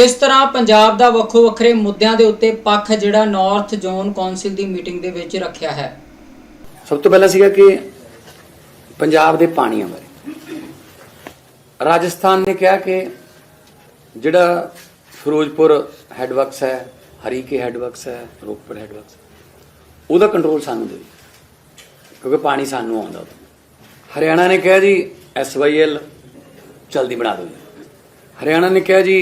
ਕਿਸ ਤਰ੍ਹਾਂ ਪੰਜਾਬ ਦਾ ਵੱਖੋ ਵੱਖਰੇ ਮੁੱਦਿਆਂ ਦੇ ਉੱਤੇ ਪੱਖ ਜਿਹੜਾ ਨਾਰਥ ਜ਼ੋਨ ਕੌਂਸਲ ਦੀ ਮੀਟਿੰਗ ਦੇ ਵਿੱਚ ਰੱਖਿਆ ਹੈ? ਸਭ ਤੋਂ ਪਹਿਲਾਂ ਸੀਗਾ ਕਿ ਪੰਜਾਬ ਦੇ ਪਾਣੀਆਂ ਬਾਰੇ। ਰਾਜਸਥਾਨ ਨੇ ਕਿਹਾ ਕਿ ਜਿਹੜਾ ਫਿਰੋਜ਼ਪੁਰ ਹੈਡਵਰਕਸ ਹੈ, ਹਰੀਕੇ ਹੈਡਵਰਕਸ ਹੈ, ਰੋਪੜ ਹੈਡਵਰਕਸ ਉਹਦਾ ਕੰਟਰੋਲ ਸਾਨੂੰ ਦਿਓ, ਕਿਉਂਕਿ ਪਾਣੀ ਸਾਨੂੰ ਆਉਂਦਾ ਹਰਿਆਣਾ ਨੇ ਕਿਹਾ ਜੀ ਐਸਵਾਈਐਲ ਜਲਦੀ ਬਣਾ ਦਿਓ। ਹਰਿਆਣਾ ਨੇ ਕਿਹਾ ਜੀ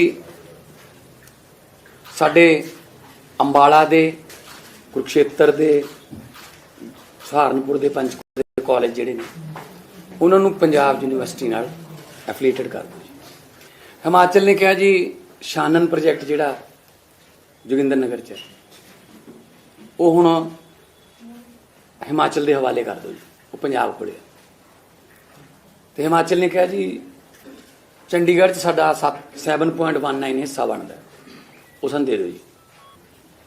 ਸਾਡੇ ਅੰਬਾਲਾ ਦੇ ਕੁਰਕਸ਼ੇਤਰ ਦੇ ਸਹਾਰਨਪੁਰ ਦੇ ਪੰਚਕੂਲੇ ਦੇ ਕਾਲਜ ਜਿਹੜੇ ਨੇ ਉਹਨਾਂ ਨੂੰ ਪੰਜਾਬ ਯੂਨੀਵਰਸਿਟੀ ਨਾਲ ਐਫੀਲੀਏਟਡ ਕਰ ਦਿਓ ਜੀ ਹਿਮਾਚਲ ਨੇ ਕਿਹਾ ਜੀ ਸ਼ਾਨਨ ਪ੍ਰੋਜੈਕਟ ਜਿਹੜਾ ਜੋਗਿੰਦਰ ਨਗਰ ਚ ਹੈ, ਉਹ ਹੁਣ ਹਿਮਾਚਲ ਦੇ ਹਵਾਲੇ ਕਰ ਦਿਓ ਜੀ ਉਹ ਪੰਜਾਬ ਕੋਲੇ ਹੈ। ਤੇ ਹਿਮਾਚਲ ਨੇ ਕਿਹਾ ਜੀ ਚੰਡੀਗੜ੍ਹ ਚ ਸਾਡਾ ਸੱਤ- 7.19 ਹਿੱਸਾ ਬਣਦਾ ਉਹ ਸਾਨੂੰ ਦੇ ਦਿਓ ਜੀ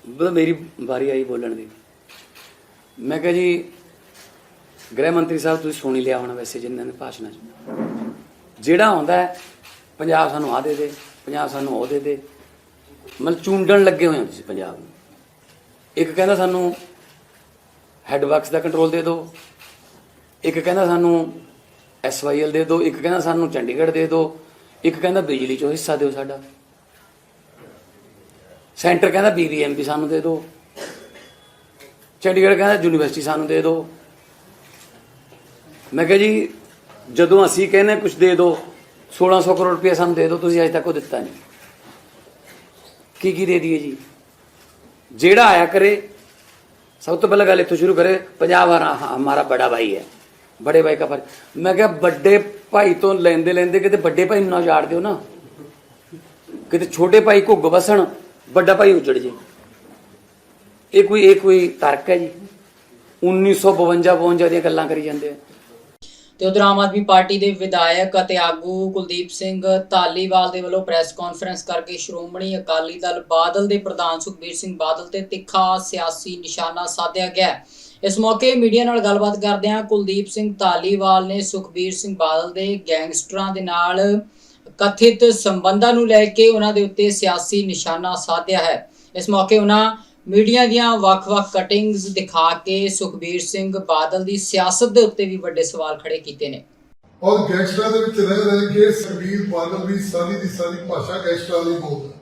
ਮਤਲਬ ਮੇਰੀ ਵਾਰੀ ਆਈ ਬੋਲਣ ਦੀ। ਮੈਂ ਕਿਹਾ ਜੀ ਗ੍ਰਹਿ ਮੰਤਰੀ ਸਾਹਿਬ ਤੁਸੀਂ ਸੁਣੀ ਲਿਆ ਹੋਣਾ ਵੈਸੇ ਜਿੰਨਾਂ ਨੇ ਭਾਸ਼ਣਾਂ 'ਚ। ਜਿਹੜਾ ਆਉਂਦਾ ਹੈ, ਪੰਜਾਬ ਸਾਨੂੰ ਆ ਦੇ ਦੇ ਪੰਜਾਬ ਸਾਨੂੰ ਉਹ ਦੇ ਦੇ। ਮਤਲਬ ਚੁੰਡਣ ਲੱਗੇ ਹੋਏ ਹੋ ਤੁਸੀਂ ਪੰਜਾਬ ਨੂੰ। ਇੱਕ ਕਹਿੰਦਾ ਸਾਨੂੰ ਹੈਡਵਰਕਸ ਦਾ ਕੰਟਰੋਲ ਦੇ ਦਿਓ ਇੱਕ ਕਹਿੰਦਾ ਸਾਨੂੰ ਐਸਵਾਈਐਲ ਦੇ ਦਿਓ ਇੱਕ ਕਹਿੰਦਾ ਸਾਨੂੰ ਚੰਡੀਗੜ੍ਹ ਦੇ ਦਿਓ ਇੱਕ ਕਹਿੰਦਾ ਬਿਜਲੀ ਚੋਂ ਹਿੱਸਾ ਦਿਓ ਸਾਡਾ। ਸੈਂਟਰ ਕਹਿੰਦਾ ਬੀਬੀਐਮਪੀ ਸਾਨੂੰ ਦੇ ਦਿਓ। ਚੰਡੀਗੜ੍ਹ ਕਹਿੰਦਾ ਯੂਨੀਵਰਸਿਟੀ ਸਾਨੂੰ ਦੇ ਦਿਓ। ਮੈਂ ਕਿਹਾ ਜੀ, ਜਦੋਂ ਅਸੀਂ ਕਹਿੰਦੇ ਕੁਝ ਦੇ ਦਿਓ 1600 ਕਰੋੜ ਰੁਪਏ ਸਾਨੂੰ ਦੇ ਦਿਓ, ਤੁਸੀਂ ਅਜੇ ਤੱਕ ਉਹ ਦਿੱਤਾ ਨਹੀਂ। ਕੀ ਕੀ ਦੇ ਦਈਏ ਜੀ? ਜਿਹੜਾ ਆਇਆ ਕਰੇ, ਸਭ ਤੋਂ ਪਹਿਲਾਂ ਗੱਲ ਇੱਥੋਂ ਸ਼ੁਰੂ ਕਰੇ ਪੰਜਾਬ ਹਰਾ- ਹਮਾਰਾ ਬੜਾ ਭਾਈ ਹੈ। ਬੜੇ ਭਾਈ ਦਾ ਫਰਜ਼ ਮੈਂ ਕਿਹਾ ਵੱਡੇ ਭਾਈ ਤੋਂ ਲੈਂਦੇ ਲੈਂਦੇ ਕਿਤੇ ਵੱਡੇ ਭਾਈ ਨੂੰ ਨਾ ਉਜਾੜ ਦਿਓ ਨਾ। ਕਿਤੇ ਛੋਟੇ ਭਾਈ ਘੁੱਗ ਵਸਣ ਵੱਡਾ ਭਾਈ ਉਜੜ ਜੇ। ਇਹ ਕੋਈ ਇਹ ਕੋਈ ਤਰਕ ਹੈ ਜੀ। 1952 52 ਦੀਆਂ ਗੱਲਾਂ ਕਰੀ ਜਾਂਦੇ ਆ। ਤੇ ਉਧਰ ਆਮ ਆਦਮੀ ਪਾਰਟੀ ਦੇ ਵਿਧਾਇਕ ਅਤੇ ਆਗੂ ਕੁਲਦੀਪ ਸਿੰਘ ਧਾਲੀਵਾਲ ਦੇ ਵੱਲੋਂ ਪ੍ਰੈਸ ਕਾਨਫਰੰਸ ਕਰਕੇ ਸ਼੍ਰੋਮਣੀ ਅਕਾਲੀ ਦਲ ਬਾਦਲ ਦੇ ਪ੍ਰਧਾਨ ਸੁਖਬੀਰ ਸਿੰਘ ਬਾਦਲ ਤੇ ਤਿੱਖਾ ਸਿਆਸੀ ਨਿਸ਼ਾਨਾ ਸਾਧਿਆ ਗਿਆ ਇਸ ਮੌਕੇ ਮੀਡੀਆ ਨਾਲ ਗੱਲਬਾਤ ਕਰਦਿਆਂ ਕੁਲਦੀਪ ਸਿੰਘ ਧਾਲੀਵਾਲ ਨੇ ਸੁਖਬੀਰ ਸਿੰਘ ਬਾਦਲ ਦੇ ਗੈਂਗਸਟਰਾਂ ਦੇ ਨਾਲ ਕਥਿਤ ਸੰਬੰਧਾਂ ਨੂੰ ਲੈ ਕੇ ਉਹਨਾਂ ਦੇ ਉੱਤੇ ਸਿਆਸੀ ਨਿਸ਼ਾਨਾ ਸਾਧਿਆ ਹੈ। ਇਸ ਮੌਕੇ ਉਹਨਾਂ ਮੀਡੀਆ ਦੀਆਂ ਵੱਖ-ਵੱਖ ਕਟਿੰਗਸ ਦਿਖਾ ਕੇ ਸੁਖਬੀਰ ਸਿੰਘ ਬਾਦਲ ਦੀ ਸਿਆਸਤ ਦੇ ਉੱਤੇ ਵੀ ਵੱਡੇ ਸਵਾਲ ਖੜੇ ਕੀਤੇ ਨੇ। ਔਰ ਗੈਂਗਸਟਰਾਂ ਦੇ ਵਿੱਚ ਰਹਿ ਰਹਿ ਕੇ ਸਰਬੀਰ ਬਾਦਲ ਵੀ ਸਾਰੀ ਦੀ ਸਾਰੀ ਭਾਸ਼ਾ ਗੈਂਗਸਟਰਾਂ ਦੀ ਬੋਲਦਾ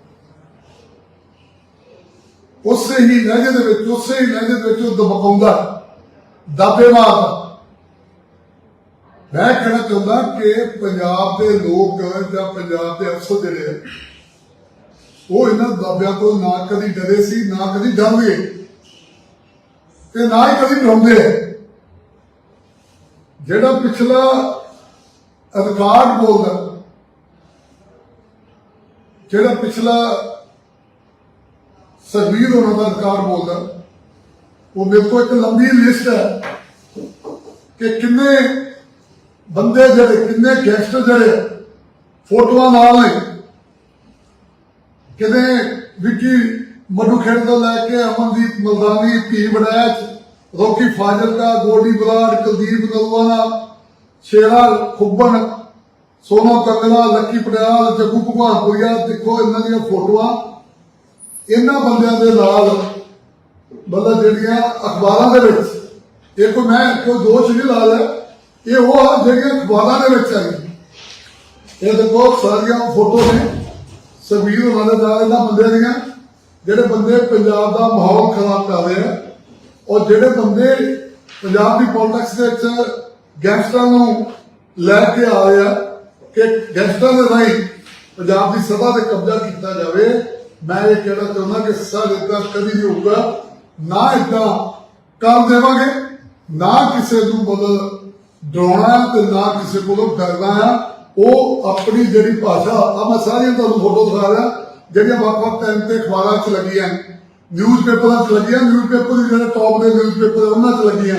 ਉਸੇ ਹੀ ਲਹਿਜੇ ਦੇ ਵਿੱਚ, ਉਸੇ ਹੀ ਲਹਿਜੇ ਦੇ ਵਿੱਚ ਉਹ ਦਬਕਾਉਂਦਾ ਦਾਬੇ ਮਾਰਦਾ ਮੈਂ ਕਹਿਣਾ ਚਾਹੁੰਦਾ ਕਿ ਪੰਜਾਬ ਦੇ ਲੋਕ ਜਾਂ ਪੰਜਾਬ ਦੇ ਅਫਸਰ ਜਿਹੜੇ ਆ, ਉਹ ਇਹਨਾਂ ਦਾਬਿਆਂ ਤੋਂ ਨਾ ਕਦੀ ਡਰੇ ਸੀ, ਨਾ ਕਦੀ ਡਰਨਗੇ ਤੇ ਨਾ ਹੀ ਕਦੀ ਡਰਾਉਂਦੇ। ਆ ਜਿਹੜਾ ਪਿਛਲਾ ਰਿਕਾਰਡ ਬੋਲਦਾ ਜਿਹੜਾ ਪਿਛਲਾ ਸਰਵੀਰ ਉਹਨਾਂ ਦਾ ਰਿਕਾਰਡ ਬੋਲਦਾ ਉਹ ਮੇਰੇ ਕੋਲ ਇੱਕ ਲੰਬੀ ਲਿਸਟ ਹੈ ਕਿ ਕਿੰਨੇ ਬੰਦੇ ਜਿਹੜੇ, ਕਿੰਨੇ ਗੈਂਗਸਟਰ ਜਿਹੜੇ ਫੋਟੋਆਂ ਨਾਲ ਨੇ ਕਿਤੇ ਵਿੱਕੀ ਮੱਡੂ ਖੇਡ ਤੋਂ ਲੈ ਕੇ ਅਮਨਦੀਪ ਮਲਦਾਨੀ ਧੀ ਬੜੈਚ ਰੋਕੀ ਫਾਜ਼ਿਲਕਾ, ਗੋਡੀ ਬਲਾਡ ਕੁਲਦੀਪ ਨਲਵਾਨਾ ਸ਼ੇਰਾ ਖੁੱਬਣ, ਸੋਨੋ ਕੰਗਲਾ ਲੱਕੀ ਪਟਿਆਲ, ਜੱਗੂ ਭਗਵਾਨਪੁਰੀਆ ਦੇਖੋ ਇਹਨਾਂ ਦੀਆਂ ਫੋਟੋਆਂ। ਇਹਨਾਂ ਬੰਦਿਆਂ ਦੇ ਨਾਲ ਮਤਲਬ ਜਿਹੜੀਆਂ ਅਖਬਾਰਾਂ ਦੇ ਵਿੱਚ ਇਹ ਕੋਈ ਮੈਂ ਕੋਈ ਦੋਸ਼ ਨਹੀਂ ਲਾ ਲੈ ਇਹ ਉਹ ਆ ਜਿਹੜੀਆਂ ਅਖਬਾਰਾਂ ਦੇ ਵਿੱਚ ਆ ਇਹ ਦੇਖੋ ਸਾਰੀਆਂ ਫੋਟੋ ਨੇ। ਸਬੀਰ ਉਹਨਾਂ ਦੇ ਇਹਨਾਂ ਬੰਦਿਆਂ ਦੀਆਂ, ਜਿਹੜੇ ਬੰਦੇ ਪੰਜਾਬ ਦਾ ਮਾਹੌਲ ਖਰਾਬ ਕਰ ਰਹੇ ਆ। ਔਰ ਜਿਹੜੇ ਬੰਦੇ ਪੰਜਾਬ ਦੀ ਪੋਲਿਟਿਕਸ ਦੇ ਵਿੱਚ ਗੈਂਗਸਟਰਾਂ ਨੂੰ ਲੈ ਕੇ ਆ ਰਹੇ ਆ ਕਿ ਗੈਂਗਸਟਰਾਂ ਦੇ ਰਾਹੀਂ ਪੰਜਾਬ ਦੀ ਸਦਾ ਤੇ ਕਬਜ਼ਾ ਕੀਤਾ ਜਾਵੇ, ਮੈਂ ਇਹ ਕਹਿਣਾ ਚਾਹੁੰਦਾ ਕਿ ਸਭ ਇਦਾਂ ਕਦੀ ਨਹੀਂ ਹੋਊਗਾ, ਨਾ ਇਦਾਂ ਕਰ ਦੇਵਾਂਗੇ, ਨਾ ਕਿਸੇ ਨੂੰ ਮਤਲਬ ਡਰਾਉਣਾ ਤੇ ਨਾ ਕਿਸੇ ਕੋਲੋਂ ਡਰਨਾ ਆ, ਉਹ ਆਪਣੀ ਜਿਹੜੀ ਭਾਸ਼ਾ ਆ ਮੈਂ ਸਾਰੀਆਂ ਤੁਹਾਨੂੰ ਫੋਟੋ ਦਿਖਾ ਰਿਹਾ, ਜਿਹੜੀਆਂ ਵੱਖ-ਵੱਖ ਟਾਈਮ ਤੇ ਅਖਬਾਰਾਂ 'ਚ ਲੱਗੀਆਂ ਨਿਊਜ਼ਪੇਪਰਾਂ 'ਚ ਲੱਗੀਆਂ ਨਿਊਜ਼ਪੇਪਰ ਦੇ ਜਿਹੜੇ ਟੌਪ ਦੇ ਨਿਊਜ਼ਪੇਪਰ ਉਹਨਾਂ 'ਚ ਲੱਗੀਆਂ,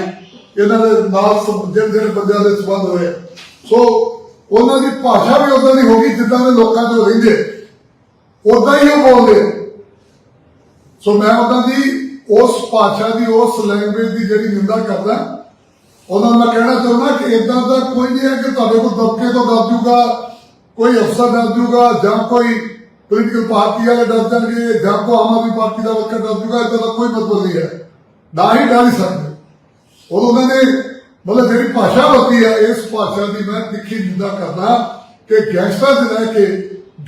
ਇਹਨਾਂ ਦੇ ਨਾਲ ਜਿਹੜੇ ਜਿਹੜੇ ਬੰਦਿਆਂ ਦੇ ਸੰਬੰਧ ਹੋਏ। ਸੋ ਉਹਨਾਂ ਦੀ ਭਾਸ਼ਾ ਵੀ ਉਦਾਂ ਦੀ ਹੋ ਗਈ ਜਿੱਦਾਂ ਦੇ ਲੋਕਾਂ 'ਚ ਰਹਿੰਦੇ। ਉਦਾਂ ਹੀ ਉਹ ਬੋਲਦੇ। ਸੋ ਮੈਂ ਉਹਨਾਂ ਦੀ ਉਸ ਭਾਸ਼ਾ ਦੀ, ਉਸ ਲੈਂਗੁਏਜ ਦੀ ਜਿਹੜੀ ਨਿੰਦਾ ਕਰਦਾ ਉਹਨਾਂ ਨੂੰ ਮੈਂ ਕਹਿਣਾ ਚਾਹੁੰਦਾ ਕਿ ਇਦਾਂ ਦਾ ਕੋਈ ਨਹੀਂ ਹੈ ਕਿ ਤੁਹਾਡੇ ਕੋਲ ਦਬਕੇ ਤੋਂ ਦੱਸ ਜੂਗਾ ਕੋਈ ਅਫਸਰ ਦੱਸ ਜੂਗਾ ਜਾਂ ਕੋਈ ਪੋਲੀਟੀਕਲ ਪਾਰਟੀ ਵਾਲੇ ਡਰ ਜਾਣਗੇ ਜਾਂ ਕੋ ਆਮ ਆਦਮੀ ਪਾਰਟੀ ਦਾ ਵਰਕਰ ਡਰ ਜੂਗਾ ਇਹਦਾ ਤਾਂ ਕੋਈ ਮਤਲਬ ਨਹੀਂ ਹੈ। ਨਾ ਹੀ ਡਰ ਸਕਦੇ। ਉਹ ਉਹਨਾਂ ਨੇ ਮਤਲਬ ਜਿਹੜੀ ਭਾਸ਼ਾ ਵਰਤੀ ਹੈ, ਇਸ ਭਾਸ਼ਾ ਦੀ ਮੈਂ ਤਿੱਖੀ ਨਿੰਦਾ ਕਰਦਾ ਕਿ ਗੈਂਗਸਟਰ ਦੇ ਲੈ ਕੇ